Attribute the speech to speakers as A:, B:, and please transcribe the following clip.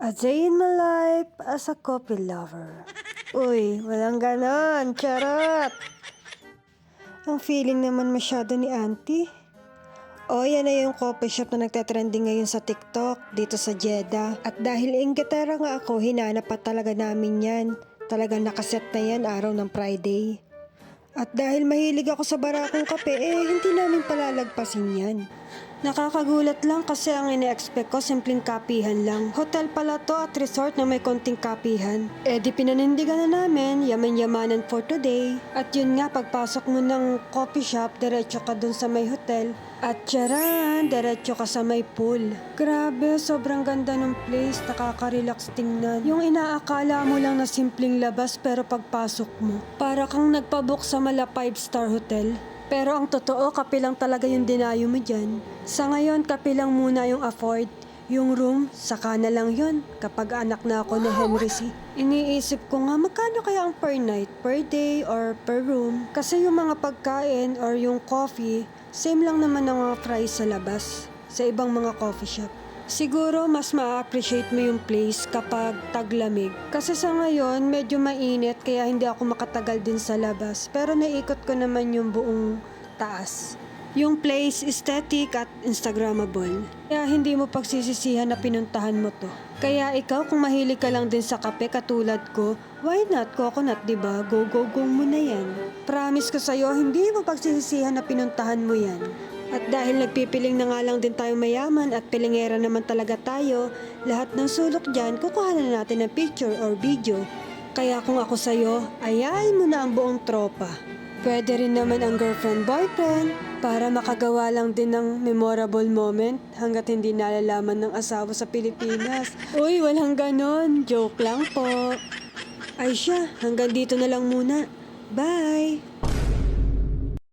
A: A day in my life as a coffee lover. Uy, walang ganon. Charot! Ang feeling naman masyado ni auntie. O, yan na yung coffee shop na nagtatrending ngayon sa TikTok dito sa Jeddah. At dahil ingketera nga ako, hinanap pa talaga namin yan. Talagang nakaset na yan araw ng Friday. At dahil mahilig ako sa barakong kape, eh hindi namin palalagpasin yan. Nakakagulat lang kasi ang ine-expect ko simpleng kapihan lang. Hotel pala to at resort na may konting kapihan. Eh di pinanindigan na namin, yaman-yamanan for today. At yun nga, pagpasok mo ng coffee shop, diretso ka dun sa may hotel. At tsaran, diretso ka sa may pool. Grabe, sobrang ganda ng place, nakaka-relax tingnan. Yung inaakala mo lang na simpleng labas pero pagpasok mo, para kang nagpabook sa mala 5-star hotel. Pero ang totoo, kape lang talaga yung dinayo mo dyan. Sa ngayon, kape lang muna yung afford. Yung room, saka na lang yon kapag anak na ako ni Henry C. Iniisip ko nga, magkano kaya ang per night, per day, or per room? Kasi yung mga pagkain or yung coffee, same lang naman ang mga price sa labas, sa ibang mga coffee shop. Siguro mas ma-appreciate mo yung place kapag taglamig. Kasi sa ngayon, medyo mainit kaya hindi ako makatagal din sa labas. Pero naikot ko naman yung buong taas. Yung place aesthetic at instagrammable. Kaya hindi mo pagsisisihan na pinuntahan mo to. Kaya ikaw kung mahilig ka lang din sa kape katulad ko, why not coconut 'di ba? Go go go mo na yan. Promise ko sa'yo, hindi mo pagsisisihan na pinuntahan mo yan. At dahil nagpipiling na nga lang din tayo mayaman at pilingera naman talaga tayo, lahat ng sulok dyan, kukuha na natin ng picture or video. Kaya kung ako sa'yo, ayayin mo na ang buong tropa. Pwede rin naman ang girlfriend-boyfriend para makagawa lang din ng memorable moment hanggat hindi nalalaman ng asawa sa Pilipinas. Uy, walang ganon. Joke lang po. Ay siya, hanggang dito na lang muna. Bye!